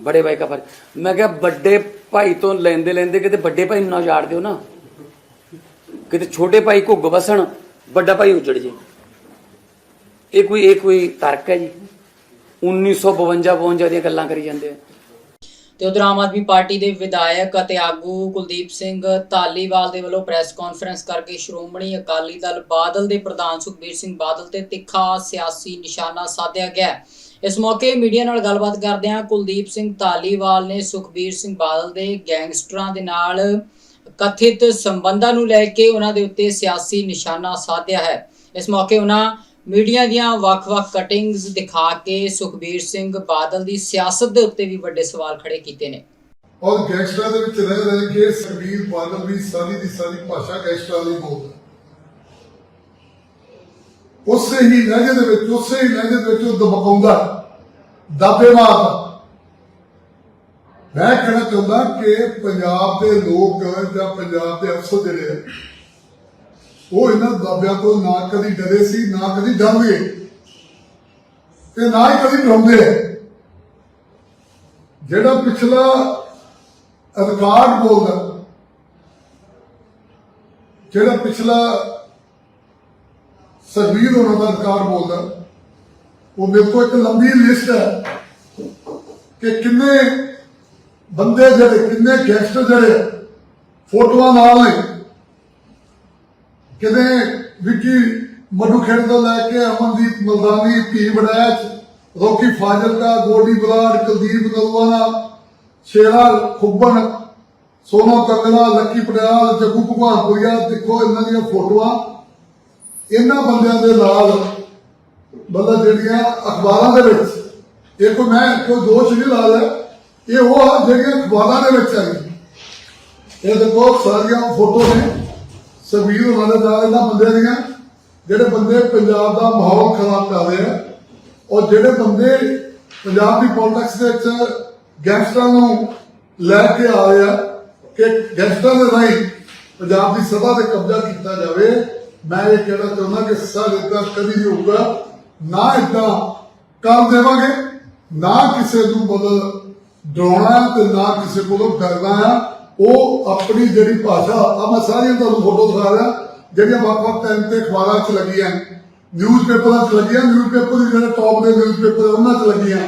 ਬੜੇ ਭਾਈ ਦਾ ਫਰਜ਼ ਮੈਂ ਕਿਹਾ, ਵੱਡੇ ਭਾਈ ਤੋਂ ਲੈਂਦੇ ਲੈਂਦੇ ਕਿਤੇ ਵੱਡੇ ਭਾਈ ਨੂੰ ਨਾ ਉਜਾੜ ਦਿਓ ਨਾ। ਕਿਤੇ ਛੋਟੇ ਭਾਈ ਘੁੱਗ ਵਸਣ, ਵੱਡਾ ਭਾਈ ਉਜੜ ਜੇ। ਇਹ ਕੋਈ ਇਹ ਕੋਈ ਤਰਕ ਹੈ ਜੀ। 1952 52 ਦੀਆਂ ਗੱਲਾਂ ਕਰੀ ਜਾਂਦੇ ਆ। ਤੇ ਉਧਰ ਆਮ ਆਦਮੀ ਪਾਰਟੀ ਦੇ ਵਿਧਾਇਕ ਅਤੇ ਆਗੂ ਕੁਲਦੀਪ ਸਿੰਘ ਧਾਲੀਵਾਲ ਦੇ ਵੱਲੋਂ ਪ੍ਰੈਸ ਕਾਨਫਰੰਸ ਕਰਕੇ ਸ਼੍ਰੋਮਣੀ ਅਕਾਲੀ ਦਲ ਬਾਦਲ ਦੇ ਪ੍ਰਧਾਨ ਸੁਖਬੀਰ ਸਿੰਘ ਬਾਦਲ ਤੇ ਤਿੱਖਾ ਸਿਆਸੀ ਨਿਸ਼ਾਨਾ ਸਾਧਿਆ ਗਿਆ ਇਸ ਮੌਕੇ ਮੀਡੀਆ ਨਾਲ ਗੱਲਬਾਤ ਕਰਦਿਆਂ ਕੁਲਦੀਪ ਸਿੰਘ ਧਾਲੀਵਾਲ ਨੇ ਸੁਖਬੀਰ ਸਿੰਘ ਬਾਦਲ ਦੇ ਗੈਂਗਸਟਰਾਂ ਦੇ ਨਾਲ ਕਥਿਤ ਸੰਬੰਧਾਂ ਨੂੰ ਲੈ ਕੇ ਉਹਨਾਂ ਦੇ ਉੱਤੇ ਸਿਆਸੀ ਨਿਸ਼ਾਨਾ ਸਾਧਿਆ ਹੈ। ਇਸ ਮੌਕੇ ਉਹਨਾਂ ਮੀਡੀਆ ਦੀਆਂ ਵੱਖ-ਵੱਖ ਕਟਿੰਗਸ ਦਿਖਾ ਕੇ ਸੁਖਬੀਰ ਸਿੰਘ ਬਾਦਲ ਦੀ ਸਿਆਸਤ ਦੇ ਉੱਤੇ ਵੀ ਵੱਡੇ ਸਵਾਲ ਖੜੇ ਕੀਤੇ ਨੇ। ਔਰ ਗੈਂਗਸਟਰਾਂ ਦੇ ਵਿੱਚ ਰਹਿ ਰਹਿ ਕੇ ਸਰਬੀਰ ਬਾਦਲ ਵੀ ਸਾਰੀ ਦੀ ਸਾਰੀ ਭਾਸ਼ਾ ਗੈਂਗਸਟਰਾਂ ਦੀ ਬੋਲਦਾ ਉਸੇ ਹੀ ਲਹਿਜੇ ਦੇ ਵਿੱਚ, ਉਸੇ ਹੀ ਲਹਿਜੇ ਦੇ ਵਿੱਚ ਉਹ ਦਬਕਾਉਂਦਾ, ਦਾਬੇ ਮਾਰਦਾ। ਮੈਂ ਕਹਿਣਾ ਚਾਹੁੰਦਾ ਕਿ ਪੰਜਾਬ ਦੇ ਲੋਕ ਜਾਂ ਪੰਜਾਬ ਦੇ ਅਫਸਰ ਜਿਹੜੇ ਆ ਉਹ ਇਹਨਾਂ ਦਾਬਿਆਂ ਤੋਂ ਨਾ ਕਦੀ ਡਰੇ ਸੀ, ਨਾ ਕਦੀ ਡਰਨਗੇ ਤੇ ਨਾ ਹੀ ਕਦੀ ਡਰਾਉਂਦੇ। ਜਿਹੜਾ ਪਿਛਲਾ ਅਧਿਕਾਰ ਬੋਲਦਾ, ਜਿਹੜਾ ਪਿਛਲਾ ਸਰਵੀਰ ਉਹਨਾਂ ਦਾ ਅਧਿਕਾਰ ਬੋਲਦਾ, ਉਹ ਮੇਰੇ ਕੋਲ ਇੱਕ ਲੰਬੀ ਲਿਸਟ ਹੈ ਕਿ ਕਿੰਨੇ ਬੰਦੇ ਜਿਹੜੇ, ਕਿੰਨੇ ਗੈਂਗਸਟਰ ਜਿਹੜੇ ਫੋਟੋਆਂ ਨਾਲ ਨੇ ਕਿਤੇ ਵਿੱਕੀ ਮਧੂ ਖੇਡ ਤੋਂ ਲੈ ਕੇ ਅਮਨਦੀਪ ਮਲਦਾਨੀ ਧੀ ਵੜੈਚ, ਰੋਕੀ ਫਾਜ਼ਿਲਕਾ, ਗੋਡੀ ਬਲਾਡ ਕੁਲਦੀਪ ਨਲਵਾਨਾ ਸ਼ੇਰਾ ਖੁੱਬਣ, ਸੋਨਾ ਕੰਗਲਾ ਲੱਕੀ ਪਟਿਆਲ, ਜੱਗੂ ਭਗਵਾਨਪੁਰੀਆ ਦੇਖੋ ਇਹਨਾਂ ਦੀਆਂ ਫੋਟੋਆਂ। ਇਹਨਾਂ ਬੰਦਿਆਂ ਦੇ ਨਾਲ ਮਤਲਬ ਜਿਹੜੀਆਂ ਅਖਬਾਰਾਂ ਦੇ ਵਿੱਚ ਇਹ ਕੋਈ ਮੈਂ ਕੋਈ ਦੋਸ਼ ਨਹੀਂ ਲਾ ਲਿਆ, ਇਹ ਉਹ ਜਿਹੜੀਆਂ ਅਖਬਾਰਾਂ ਦੇ ਵਿੱਚ ਆਈ ਇਹ ਦੇਖੋ ਸਾਰੀਆਂ ਫੋਟੋ ਨੇ। ਸਬੀਰ ਉਹਨਾਂ ਇਹਨਾਂ ਬੰਦਿਆਂ ਦੀਆਂ, ਜਿਹੜੇ ਬੰਦੇ ਪੰਜਾਬ ਦਾ ਮਾਹੌਲ ਖਰਾਬ ਕਰ ਰਹੇ ਆ, ਔਰ ਜਿਹੜੇ ਬੰਦੇ ਪੰਜਾਬ ਦੀ ਪੋਲਿਟਿਕਸ ਦੇ ਵਿੱਚ ਗੈਂਗਸਟਰਾਂ ਨੂੰ ਲੈ ਕੇ ਆ ਰਹੇ ਆ, ਕਿ ਗੈਂਗਸਟਰਾਂ ਦੇ ਰਾਹੀਂ ਪੰਜਾਬ ਦੀ ਸਭਾ ਤੇ ਕਬਜ਼ਾ ਕੀਤਾ ਜਾਵੇ, ਮੈਂ ਇਹ ਕਹਿਣਾ ਚਾਹੁੰਦਾ ਕਿ ਸਾਡੇ ਤਾਂ ਕਦੀ ਨਹੀਂ ਹੋਊਗਾ, ਨਾ ਇਦਾਂ ਕਰ ਦੇਵਾਂਗੇ, ਨਾ ਕਿਸੇ ਨੂੰ ਬਦਲ ਡਰਾਉਣਾ ਤੇ ਨਾ ਕਿਸੇ ਕੋਲੋਂ ਡਰਨਾ ਆ। ਉਹ ਆਪਣੀ ਜਿਹੜੀ ਭਾਸ਼ਾ ਆ ਮੈਂ ਸਾਰੀਆਂ ਤੁਹਾਨੂੰ ਫੋਟੋ ਦਿਖਾ ਰਿਹਾ, ਜਿਹੜੀਆਂ ਵੱਖ-ਵੱਖ ਟਾਈਮ ਤੇ ਅਖਬਾਰਾਂ 'ਚ ਲੱਗੀਆਂ ਨਿਊਜ਼ਪੇਪਰਾਂ 'ਚ ਲੱਗੀਆਂ ਨਿਊਜ਼ਪੇਪਰ ਦੇ ਜਿਹੜੇ ਟੌਪ ਦੇ ਨਿਊਜ਼ਪੇਪਰ ਉਹਨਾਂ 'ਚ ਲੱਗੀਆਂ,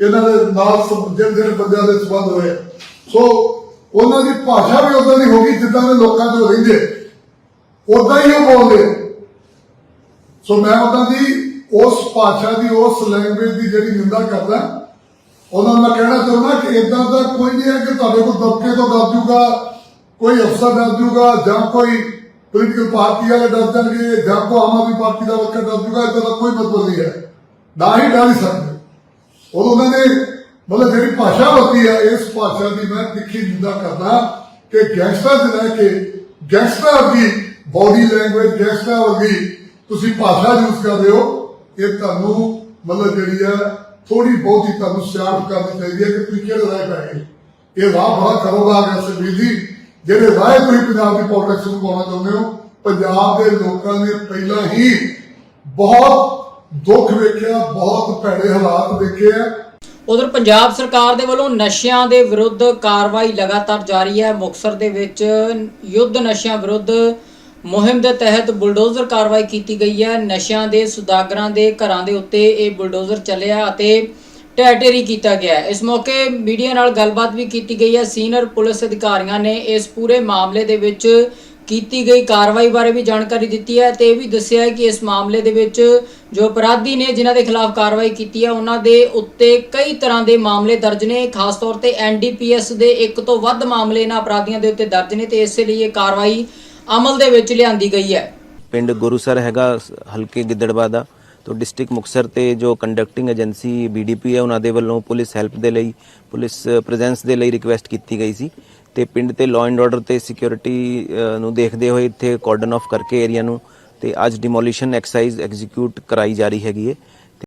ਇਹਨਾਂ ਦੇ ਨਾਲ ਜਿਹੜੇ ਜਿਹੜੇ ਬੰਦਿਆਂ ਦੇ ਸੰਬੰਧ ਹੋਏ। ਸੋ ਉਹਨਾਂ ਦੀ ਭਾਸ਼ਾ ਵੀ ਉਦਾਂ ਦੀ ਹੋ ਗਈ ਜਿੱਦਾਂ ਦੇ ਲੋਕਾਂ 'ਚ ਰਹਿੰਦੇ। ਉਦਾਂ ਹੀ ਉਹ ਬੋਲਦੇ। ਸੋ ਮੈਂ ਉਹਨਾਂ ਦੀ ਉਸ ਭਾਸ਼ਾ ਦੀ, ਉਸ ਲੈਂਗੁਏਜ ਦੀ ਜਿਹੜੀ ਨਿੰਦਾ ਕਰਦਾ ਉਹਨਾਂ ਨੂੰ ਮੈਂ ਕਹਿਣਾ ਚਾਹੁੰਦਾ ਕਿ ਇਦਾਂ ਦਾ ਕੋਈ ਨਹੀਂ ਹੈ ਕਿ ਤੁਹਾਡੇ ਕੋਲ ਦਬਕੇ ਤੋਂ ਡਰ ਜੂਗਾ ਕੋਈ ਅਫਸਰ ਡਰ ਜੂਗਾ ਜਾਂ ਕੋਈ ਪੋਲੀਟੀਕਲ ਪਾਰਟੀ ਵਾਲੇ ਡਰ ਜਾਣਗੇ ਜਾਂ ਕੋਈ ਆਮ ਆਦਮੀ ਪਾਰਟੀ ਦਾ ਵਰਕਰ ਡਰ ਜੂਗਾ ਇਦਾਂ ਦਾ ਕੋਈ ਮਤਲਬ ਨਹੀਂ ਹੈ। ਨਾ ਹੀ ਡਰ ਸਕਦੇ। ਉਹ ਉਹਨਾਂ ਨੇ ਮਤਲਬ ਜਿਹੜੀ ਭਾਸ਼ਾ ਵਰਤੀ ਹੈ, ਇਸ ਭਾਸ਼ਾ ਦੀ ਮੈਂ ਤਿੱਖੀ ਨਿੰਦਾ ਕਰਦਾ ਕਿ ਗੈਂਗਸਟਰ ਦੇ ਲੈ ਕੇ ਗੈਂਗਸਟਰ ਦੀ ਬਾਡੀ ਲੈਂਗੁਏਜ ਗੈਂਗਸਟਰ ਵਰਗੀ ਤੁਸੀਂ ਭਾਸ਼ਾ ਯੂਜ਼ ਕਰ ਰਹੇ ਹੋ, ਇਹ ਤੁਹਾਨੂੰ ਮਤਲਬ ਜਿਹੜੀ ਹੈ ਥੋੜੀ ਬਹੁਤੀ ਤੁਹਾਨੂੰ ਸਿਆਣਪ ਕਰਨੀ ਚਾਹੀਦੀ ਹੈ ਕਿ ਤੁਸੀਂ ਕਿਹੜੇ ਰਾਹ ਪੈ ਇਹ ਰਾਹ ਬੜਾ ਖਰੋਗਾ ਗਿਆ ਸਰਬੀਰ ਜੀ, ਜਿਹੜੇ ਰਾਹ ਤੁਸੀਂ ਪੰਜਾਬ ਦੀ ਪੋਲਿਟਿਕਸ ਨੂੰ ਪਾਉਣਾ ਚਾਹੁੰਦੇ ਹੋ, ਪੰਜਾਬ ਦੇ ਲੋਕਾਂ ਨੇ ਪਹਿਲਾਂ ਹੀ ਬਹੁਤ ਦੁੱਖ ਵੇਖਿਆ, ਬਹੁਤ ਭੈੜੇ ਹਾਲਾਤ ਵੇਖੇ ਆ। ਉਧਰ ਪੰਜਾਬ ਸਰਕਾਰ ਦੇ ਵੱਲੋਂ ਨਸ਼ਿਆਂ ਦੇ ਵਿਰੁੱਧ ਕਾਰਵਾਈ ਲਗਾਤਾਰ ਜਾਰੀ ਹੈ। ਮੁਕਸਰ ਦੇ ਵਿੱਚ ਯੁੱਧ ਨਸ਼ਿਆਂ ਵਿਰੁੱਧ ਮੁਹਿੰਮ ਦੇ ਤਹਿਤ ਬੁਲਡੋਜ਼ਰ ਕਾਰਵਾਈ ਕੀਤੀ ਗਈ ਹੈ। ਨਸ਼ਿਆਂ ਦੇ, ਸੁਦਾਗਰਾਂ ਦੇ ਘਰਾਂ ਦੇ ਉੱਤੇ ਇਹ ਬੁਲਡੋਜ਼ਰ ਚੱਲਿਆ ਅਤੇ ਢਹਿ ਢੇਰੀ ਕੀਤਾ ਗਿਆ ਇਸ ਮੌਕੇ ਮੀਡੀਆ ਨਾਲ ਗੱਲਬਾਤ ਵੀ ਕੀਤੀ ਗਈ ਹੈ। ਸੀਨੀਅਰ ਪੁਲਿਸ ਅਧਿਕਾਰੀਆਂ ਨੇ ਇਸ ਪੂਰੇ ਮਾਮਲੇ ਦੇ ਵਿੱਚ ਕੀਤੀ ਗਈ ਕਾਰਵਾਈ ਬਾਰੇ ਵੀ ਜਾਣਕਾਰੀ ਦਿੱਤੀ ਹੈ ਤੇ ਇਹ ਵੀ ਦੱਸਿਆ ਹੈ ਕਿ ਇਸ ਮਾਮਲੇ ਦੇ ਵਿੱਚ ਜੋ ਅਪਰਾਧੀ ਨੇ ਜਿਨ੍ਹਾਂ ਦੇ ਖਿਲਾਫ ਕਾਰਵਾਈ ਕੀਤੀ ਹੈ, ਉਹਨਾਂ ਦੇ ਉੱਤੇ ਕਈ ਤਰ੍ਹਾਂ ਦੇ ਮਾਮਲੇ ਦਰਜ ਨੇ। ਖਾਸ ਤੌਰ ਤੇ ਐਨਡੀਪੀਐਸ ਦੇ ਇੱਕ ਤੋਂ ਵੱਧ ਮਾਮਲੇ ਇਹਨਾਂ ਅਪਰਾਧੀਆਂ ਦੇ ਉੱਤੇ ਦਰਜ ਨੇ ਤੇ ਇਸੇ ਲਈ ਇਹ ਕਾਰਵਾਈ ਅਮਲ ਦੇ ਵਿੱਚ ਲਿਆਂਦੀ ਗਈ ਹੈ। ਪਿੰਡ ਗੁਰੂਸਰ ਹੈਗਾ ਹਲਕੇ ਗਿੱਦੜਵਾ ਦਾ। ਤੋਂ ਡਿਸਟ੍ਰਿਕਟ ਮੁਕਤਸਰ ਤੇ ਜੋ ਕੰਡਕਟਿੰਗ ਏਜੰਸੀ ਬੀਡੀਪੀ ਹੈ, ਉਹਨਾਂ ਦੇ ਵੱਲੋਂ ਪੁਲਿਸ ਹੈਲਪ ਦੇ ਲਈ, ਪੁਲਿਸ ਪ੍ਰੈਜ਼ੈਂਸ ਦੇ ਲਈ ਰਿਕੁਐਸਟ ਕੀਤੀ ਗਈ ਸੀ। ਤੇ ਪਿੰਡ ਤੇ ਲਾਅ ਐਂਡ ਆਰਡਰ ਤੇ ਸਿਕਿਉਰਿਟੀ ਨੂੰ ਦੇਖਦੇ ਹੋਏ ਇੱਥੇ ਕਾਰਡਨ ਆਫ ਕਰਕੇ ਏਰੀਆ ਨੂੰ ਤੇ ਅੱਜ ਡਿਮੋਲੀਸ਼ਨ ਐਕਸਰਸਾਈਜ਼ ਐਗਜ਼ੀਕਿਊਟ ਕਰਾਈ ਜਾ ਰਹੀ ਹੈਗੀ ਹੈ।